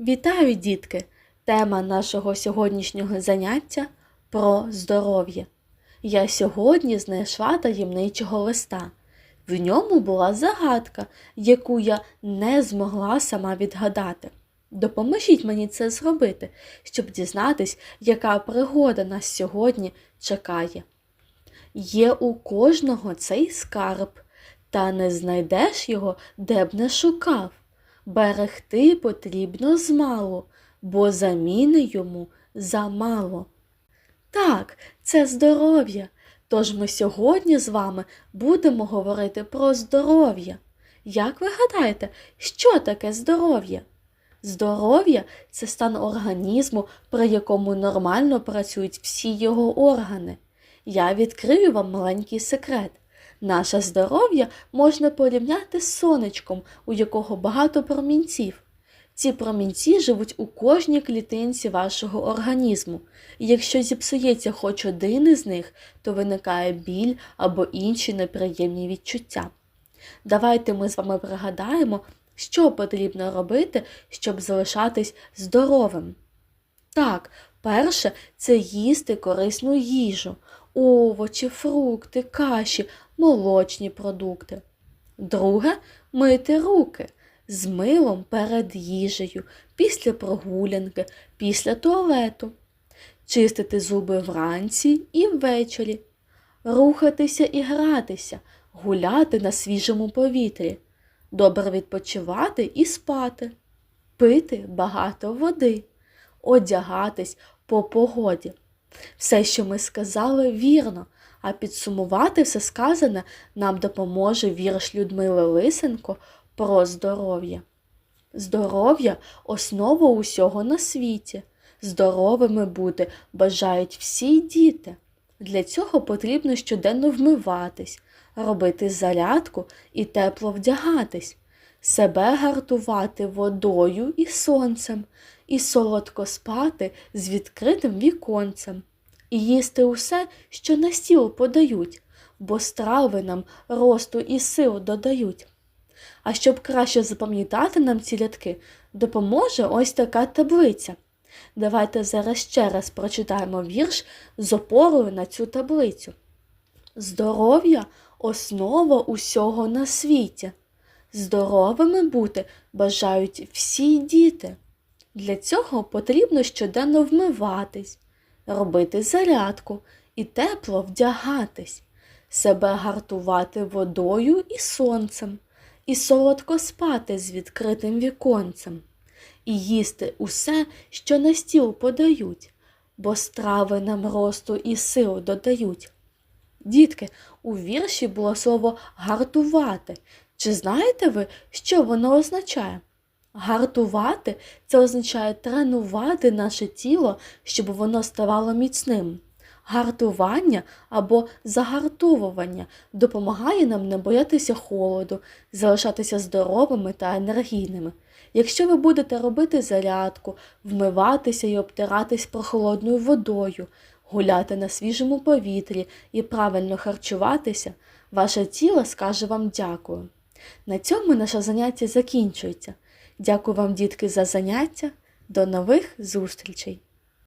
Вітаю, дітки! Тема нашого сьогоднішнього заняття про здоров'я. Я сьогодні знайшла таємничого листа. В ньому була загадка, яку я не змогла сама відгадати. Допоможіть мені це зробити, щоб дізнатись, яка пригода нас сьогодні чекає. Є у кожного цей скарб, та не знайдеш його, де б не шукав. Берегти потрібно змалу, бо заміни йому замало. Так, це здоров'я. Тож ми сьогодні з вами будемо говорити про здоров'я. Як ви гадаєте, що таке здоров'я? Здоров'я це стан організму, при якому нормально працюють всі його органи. Я відкрию вам маленький секрет. Наше здоров'я можна порівняти з сонечком, у якого багато промінців. Ці промінці живуть у кожній клітинці вашого організму, і якщо зіпсується хоч один із них, то виникає біль або інші неприємні відчуття. Давайте ми з вами пригадаємо, що потрібно робити, щоб залишатись здоровим. Так, перше це їсти корисну їжу, овочі, фрукти, каші, молочні продукти. Друге мити руки з милом перед їжею, після прогулянки, після туалету, чистити зуби вранці і ввечері, рухатися і гратися, гуляти на свіжому повітрі, добре відпочивати і спати, пити багато води, одягатись по погоді. Все, що ми сказали, вірно, а підсумувати все сказане нам допоможе вірш Людмили Лисенко про здоров'я. Здоров'я основа усього на світі. Здоровими бути бажають всі діти. Для цього потрібно щоденно вмиватись, робити зарядку і тепло вдягатись, себе гартувати водою і сонцем, і солодко спати з відкритим віконцем, і їсти усе, що на стіл подають, бо страви нам росту і сил додають. А щоб краще запам'ятати нам ці рядки, допоможе ось така таблиця. Давайте зараз ще раз прочитаємо вірш з опорою на цю таблицю. Здоров'я основа усього на світі. Здоровими бути бажають всі діти. Для цього потрібно щоденно вмиватись, робити зарядку і тепло вдягатись, себе гартувати водою і сонцем, і солодко спати з відкритим віконцем, і їсти усе, що на стіл подають, бо страви нам росту і сил додають. Дітки, у вірші було слово гартувати. Чи знаєте ви, що воно означає? Гартувати це означає тренувати наше тіло, щоб воно ставало міцним. Гартування або загартовування допомагає нам не боятися холоду, залишатися здоровими та енергійними. Якщо ви будете робити зарядку, вмиватися і обтиратись прохолодною водою, гуляти на свіжому повітрі і правильно харчуватися, ваше тіло скаже вам дякую. На цьому наше заняття закінчується. Дякую вам, дітки, за заняття. До нових зустрічей!